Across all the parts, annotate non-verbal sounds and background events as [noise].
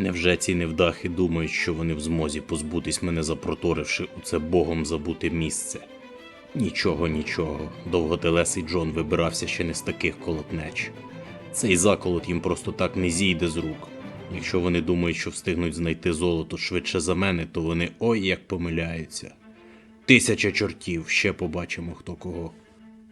Невже ці невдахи думають, що вони в змозі позбутись мене, запроторивши у це богом забуте місце? Нічого, нічого, довготелесий Джон вибирався ще не з таких колотнеч. Цей заколот їм просто так не зійде з рук. Якщо вони думають, що встигнуть знайти золото швидше за мене, то вони ой як помиляються. Тисяча чортів, ще побачимо хто кого.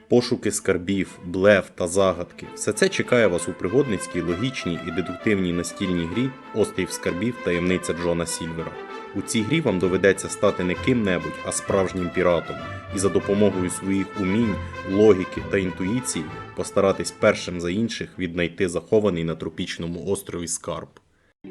Пошуки скарбів, блеф та загадки все це чекає вас у пригодницькій, логічній і дедуктивній настільній грі Острів скарбів таємниця Джона Сільвера. У цій грі вам доведеться стати не ким-небудь, а справжнім піратом, і за допомогою своїх умінь, логіки та інтуїції постаратись першим за інших віднайти захований на тропічному острові скарб.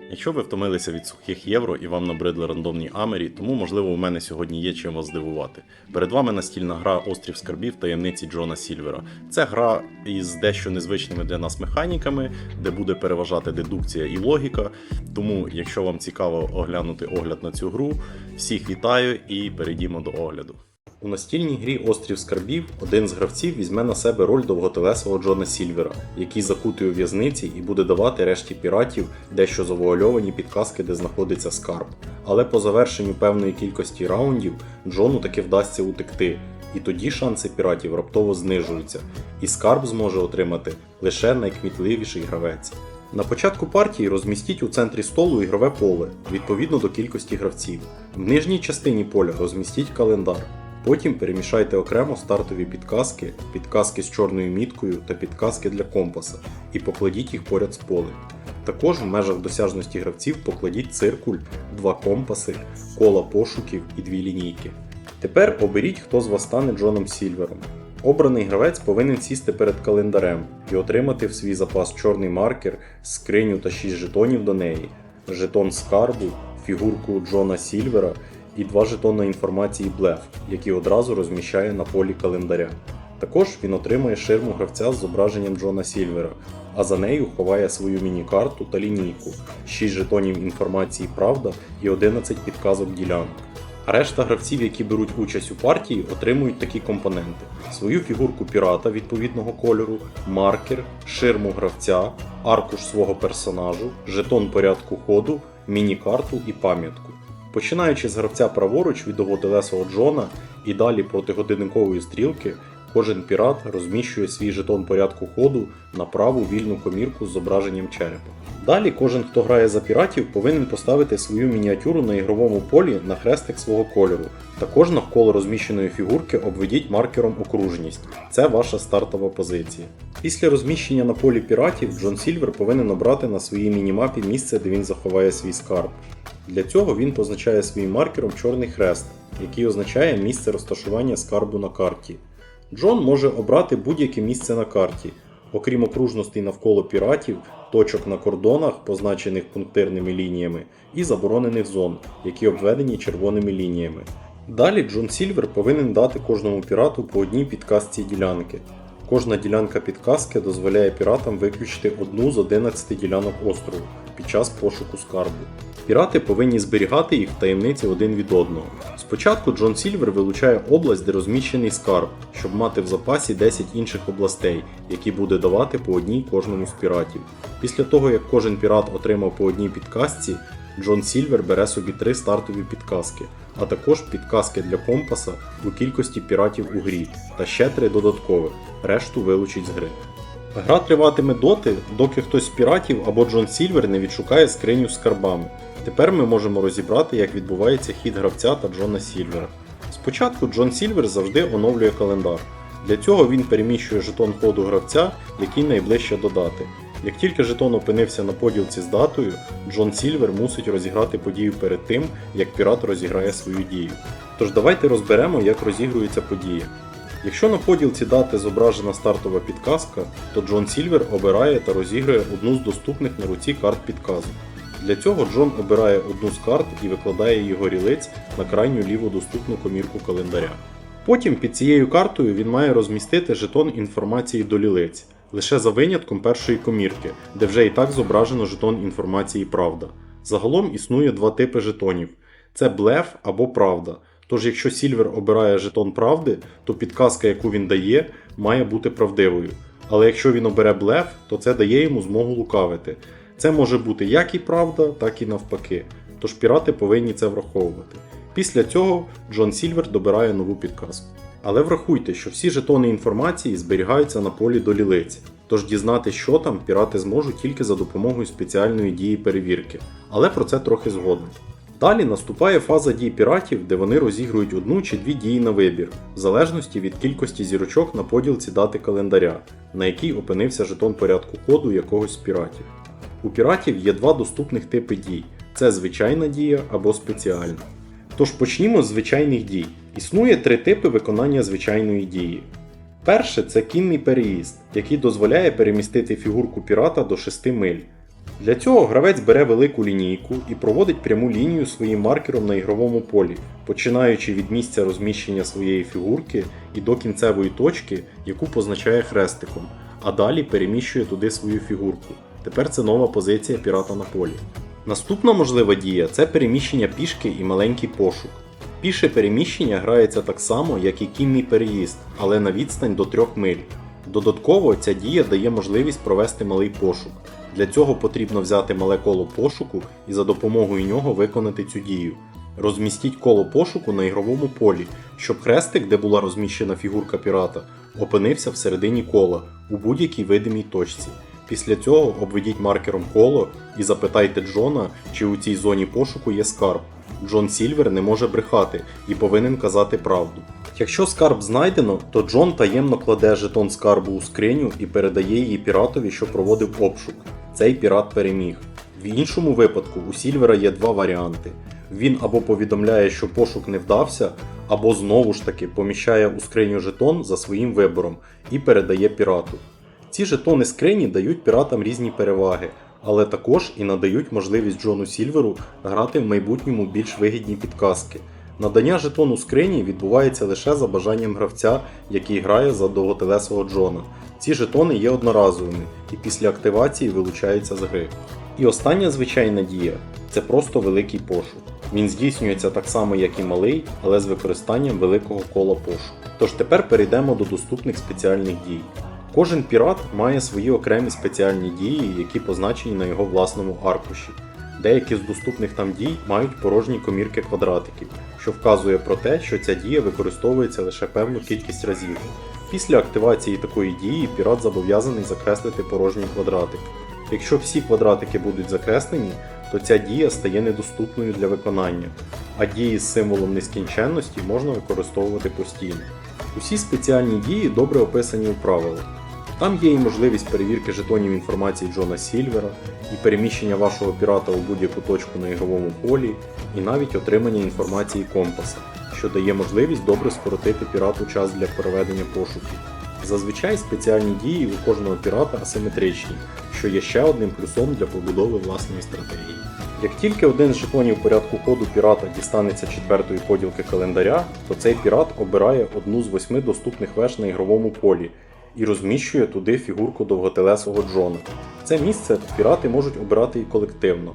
Якщо ви втомилися від сухих євро і вам набридли рандомні амері, тому можливо у мене сьогодні є чим вас здивувати. Перед вами настільна гра Острів скарбів таємниці Джона Сільвера. Це гра із дещо незвичними для нас механіками, де буде переважати дедукція і логіка. Тому, якщо вам цікаво оглянути огляд на цю гру, всіх вітаю і перейдімо до огляду. У настільній грі Острів Скарбів один з гравців візьме на себе роль довготелесого Джона Сільвера, який закутий у в'язниці і буде давати решті піратів дещо завуальовані підказки, де знаходиться скарб. Але по завершенню певної кількості раундів Джону таки вдасться утекти, і тоді шанси піратів раптово знижуються, і скарб зможе отримати лише найкмітливіший гравець. На початку партії розмістіть у центрі столу ігрове поле відповідно до кількості гравців. В нижній частині поля розмістіть календар. Потім перемішайте окремо стартові підказки, підказки з чорною міткою та підказки для компаса і покладіть їх поряд з полем. Також в межах досяжності гравців покладіть циркуль, два компаси, кола пошуків і дві лінійки. Тепер оберіть, хто з вас стане Джоном Сільвером. Обраний гравець повинен сісти перед календарем і отримати в свій запас чорний маркер, скриню та 6 жетонів до неї, жетон скарбу, фігурку Джона Сільвера і два жетони інформації Блеф, які одразу розміщає на полі календаря. Також він отримує ширму гравця з зображенням Джона Сільвера, а за нею ховає свою міні-карту та лінійку, 6 жетонів інформації Правда і 11 підказок ділянок. А решта гравців, які беруть участь у партії, отримують такі компоненти: свою фігурку пірата відповідного кольору, маркер, ширму гравця, аркуш свого персонажу, жетон порядку ходу, міні-карту і пам'ятку. Починаючи з гравця праворуч від довготелесого Джона і далі проти годинникової стрілки, кожен пірат розміщує свій жетон порядку ходу на праву вільну комірку з зображенням черепа. Далі кожен, хто грає за піратів, повинен поставити свою мініатюру на ігровому полі на хрестик свого кольору. Також навколо розміщеної фігурки обведіть маркером окружність. Це ваша стартова позиція. Після розміщення на полі піратів Джон Сільвер повинен обрати на своїй мінімапі місце, де він заховає свій скарб. Для цього він позначає своїм маркером чорний хрест, який означає місце розташування скарбу на карті. Джон може обрати будь-яке місце на карті, окрім окружностей навколо піратів, точок на кордонах, позначених пунктирними лініями, і заборонених зон, які обведені червоними лініями. Далі Джон Сільвер повинен дати кожному пірату по одній підказці ділянки. Кожна ділянка підказки дозволяє піратам виключити одну з 11 ділянок острову під час пошуку скарбу. Пірати повинні зберігати їх в таємниці один від одного. Спочатку Джон Сільвер вилучає область, де розміщений скарб, щоб мати в запасі 10 інших областей, які буде давати по одній кожному з піратів. Після того, як кожен пірат отримав по одній підказці, Джон Сільвер бере собі три стартові підказки, а також підказки для компаса у кількості піратів у грі та ще три додаткових, решту вилучить з гри. Гра триватиме доти, доки хтось з піратів або Джон Сільвер не відшукає скриню з скарбами. Тепер ми можемо розібрати, як відбувається хід гравця та Джона Сільвера. Спочатку Джон Сільвер завжди оновлює календар. Для цього він переміщує жетон ходу гравця, який найближче додати. Як тільки жетон опинився на поділці з датою, Джон Сільвер мусить розіграти подію перед тим, як пірат розіграє свою дію. Тож давайте розберемо, як розігрується подія. Якщо на поділці дати зображена стартова підказка, то Джон Сільвер обирає та розігрує одну з доступних на руці карт підказок. Для цього Джон обирає одну з карт і викладає її горілиць на крайню ліву доступну комірку календаря. Потім під цією картою він має розмістити жетон інформації до лілиць, лише за винятком першої комірки, де вже і так зображено жетон інформації Правда. Загалом існує два типи жетонів: це блеф або правда. Тож, якщо Сільвер обирає жетон правди, то підказка, яку він дає, має бути правдивою. Але якщо він обере блеф, то це дає йому змогу лукавити. Це може бути як і правда, так і навпаки. Тож пірати повинні це враховувати. Після цього Джон Сільвер добирає нову підказку. Але врахуйте, що всі жетони інформації зберігаються на полі до лілиці, тож дізнати, що там, пірати зможуть тільки за допомогою спеціальної дії перевірки. Але про це трохи згодом. Далі наступає фаза дій піратів, де вони розігрують одну чи дві дії на вибір, в залежності від кількості зірочок на поділці дати календаря, на якій опинився жетон порядку ходу якогось з піратів. У піратів є два доступних типи дій: це звичайна дія або спеціальна. Тож почнімо з звичайних дій. Існує три типи виконання звичайної дії. Перше це кінний переїзд, який дозволяє перемістити фігурку пірата до 6 миль. Для цього гравець бере велику лінійку і проводить пряму лінію своїм маркером на ігровому полі, починаючи від місця розміщення своєї фігурки і до кінцевої точки, яку позначає хрестиком, а далі переміщує туди свою фігурку. Тепер це нова позиція пірата на полі. Наступна можлива дія це переміщення пішки і маленький пошук. Піше переміщення грається так само, як і кінний переїзд, але на відстань до 3 миль. Додатково ця дія дає можливість провести малий пошук. Для цього потрібно взяти мале коло пошуку і за допомогою нього виконати цю дію. Розмістіть коло пошуку на ігровому полі, щоб хрестик, де була розміщена фігурка пірата, опинився всередині кола у будь-якій видимій точці. Після цього обведіть маркером коло і запитайте Джона, чи у цій зоні пошуку є скарб. Джон Сільвер не може брехати і повинен казати правду. Якщо скарб знайдено, то Джон таємно кладе жетон скарбу у скриню і передає її піратові, що проводив обшук. Цей пірат переміг. В іншому випадку у Сільвера є два варіанти. Він або повідомляє, що пошук не вдався, або знову ж таки поміщає у скриню жетон за своїм вибором і передає пірату. Ці жетони скрині дають піратам різні переваги, але також і надають можливість Джону Сільверу грати в майбутньому більш вигідні підказки. Надання жетону скрині відбувається лише за бажанням гравця, який грає за довготелесого Джона. Ці жетони є одноразовими і після активації вилучаються з гри. І остання звичайна дія це просто великий пошук. Він здійснюється так само, як і малий, але з використанням великого кола пошуку. Тож тепер перейдемо до доступних спеціальних дій. Кожен пірат має свої окремі спеціальні дії, які позначені на його власному аркуші. Деякі з доступних там дій мають порожні комірки квадратиків, що вказує про те, що ця дія використовується лише певну кількість разів. Після активації такої дії пірат зобов'язаний закреслити порожній квадратик. Якщо всі квадратики будуть закреслені, то ця дія стає недоступною для виконання, а дії з символом нескінченності можна використовувати постійно. Усі спеціальні дії добре описані у правилах. Там є і можливість перевірки жетонів інформації Джона Сільвера, і переміщення вашого пірата у будь-яку точку на ігровому полі, і навіть отримання інформації компаса, що дає можливість добре скоротити пірату час для проведення пошуків. Зазвичай спеціальні дії у кожного пірата асиметричні, що є ще одним плюсом для побудови власної стратегії. Як тільки один з жетонів порядку ходу пірата дістанеться четвертої поділки календаря, то цей пірат обирає одну з восьми доступних веж на ігровому полі і розміщує туди фігурку довготелесого Джона. Це місце пірати можуть обирати і колективно.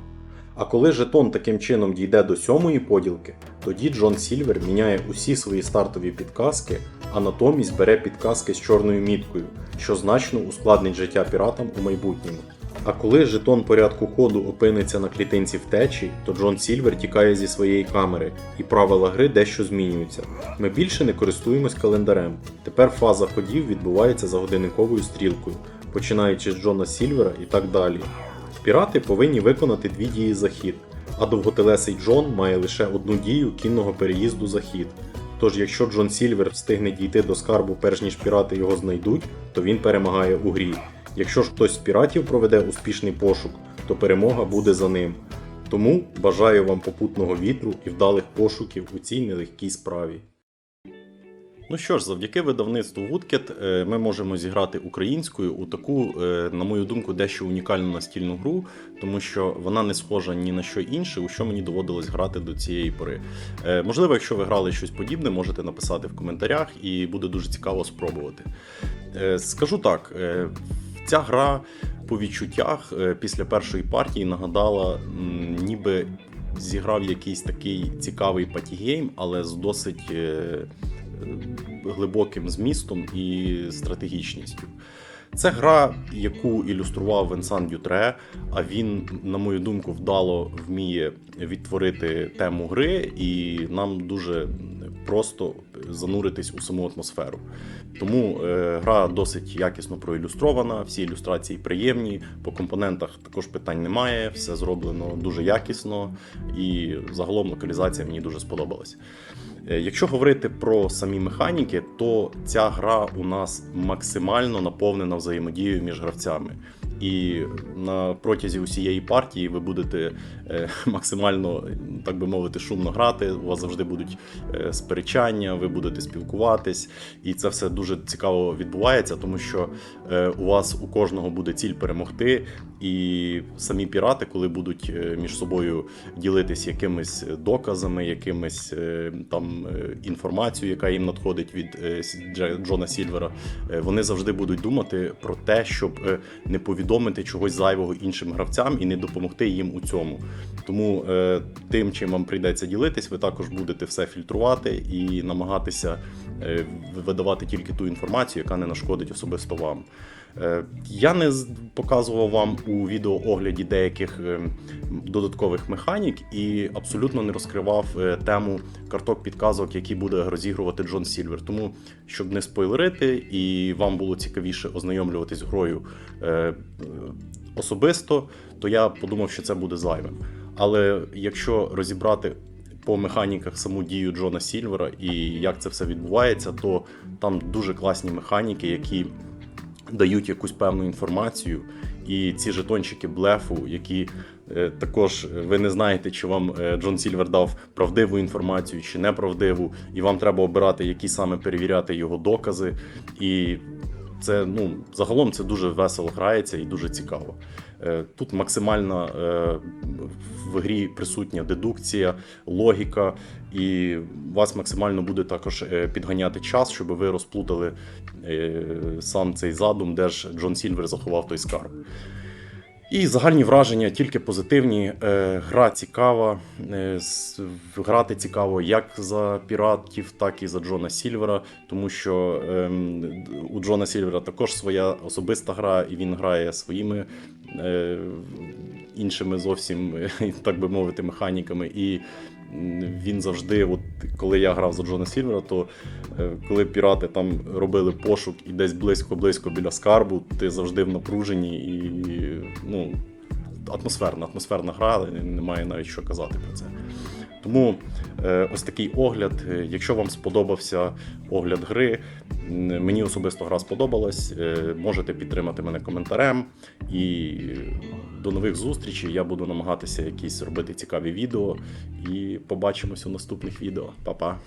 А коли жетон таким чином дійде до сьомої поділки, тоді Джон Сільвер міняє усі свої стартові підказки, а натомість бере підказки з чорною міткою, що значно ускладнить життя піратам у майбутньому. А коли жетон порядку ходу опиниться на клітинці втечі, то Джон Сільвер тікає зі своєї камери, і правила гри дещо змінюються. Ми більше не користуємось календарем. Тепер фаза ходів відбувається за годинниковою стрілкою, починаючи з Джона Сільвера і так далі. Пірати повинні виконати дві дії за хід, а довготелесий Джон має лише одну дію кінного переїзду за хід. Тож, якщо Джон Сільвер встигне дійти до скарбу перш ніж пірати його знайдуть, то він перемагає у грі. Якщо ж хтось з піратів проведе успішний пошук, то перемога буде за ним. Тому бажаю вам попутного вітру і вдалих пошуків у цій нелегкій справі. Ну що ж, завдяки видавництву Woodcat е, ми можемо зіграти українською у таку, е, на мою думку, дещо унікальну настільну гру, тому що вона не схожа ні на що інше, у що мені доводилось грати до цієї пори. Е, Можливо, якщо ви грали щось подібне, можете написати в коментарях, і буде дуже цікаво спробувати. Скажу так, ця гра по відчуттях е, після першої партії нагадала, ніби зіграв якийсь такий цікавий патігейм, але з досить. е, глибоким змістом і стратегічністю. Це гра, яку ілюстрував Венсан Дютре, а він, на мою думку, вдало вміє відтворити тему гри, і нам дуже просто зануритись у саму атмосферу. Тому е, гра досить якісно проілюстрована, всі ілюстрації приємні. По компонентах також питань немає, все зроблено дуже якісно, і загалом локалізація мені дуже сподобалась. Е, Якщо говорити про самі механіки, то ця гра у нас максимально наповнена взаємодією між гравцями. І на протязі усієї партії ви будете [laughs] максимально, так би мовити, шумно грати. У вас завжди будуть е, сперечання, ви будете спілкуватись, і це все дуже цікаво відбувається, тому що е, у вас у кожного буде ціль перемогти, і самі пірати, коли будуть е, між собою ділитись якимись доказами, якимись е, там е, інформацією, яка їм надходить від е, Джона Сільвера, е, вони завжди будуть думати про те, щоб е, не повідомити чогось зайвого іншим гравцям і не допомогти їм у цьому. Тому е, тим, чим вам прийдеться ділитись, ви також будете все фільтрувати і намагатися е, видавати тільки ту інформацію, яка не нашкодить особисто вам. Е, Я не показував вам у відеоогляді деяких е, додаткових механік і абсолютно не розкривав е, тему карток підказок, які буде розігрувати Джон Сільвер. Тому, щоб не спойлерити і вам було цікавіше ознайомлюватись грою е, особисто, то я подумав, що це буде зайвим. Але якщо розібрати по механіках саму дію Джона Сільвера і як це все відбувається, то там дуже класні механіки, які дають якусь певну інформацію. І ці жетончики блефу, які е, також е, ви не знаєте, чи вам е, Джон Сільвер дав правдиву інформацію чи неправдиву, і вам треба обирати, які саме перевіряти його докази. І це ну загалом це дуже весело грається і дуже цікаво. Е, Тут максимальна е, в грі присутня дедукція, логіка, і вас максимально буде також е, підганяти час, щоб ви розплутали сам цей задум, де ж Джон Сільвер заховав той скарб. І загальні враження тільки позитивні. Е, Гра цікава. е, Грати цікаво як за піратів, так і за Джона Сільвера, тому що ем, у Джона Сільвера також своя особиста гра, і він грає своїми е, іншими зовсім, [laughs] так би мовити, механіками. І він завжди, от коли я грав за Джона Сільвера, то коли пірати там робили пошук і десь близько-близько біля скарбу, ти завжди в напруженні і ну, атмосферна, атмосферна гра, немає навіть що казати про це. Тому е, ось такий огляд. Е, Якщо вам сподобався огляд гри, мені особисто гра сподобалась. е, Можете підтримати мене коментарем. І до нових зустрічей. Я буду намагатися якісь робити цікаві відео. І побачимось у наступних відео. Па-па!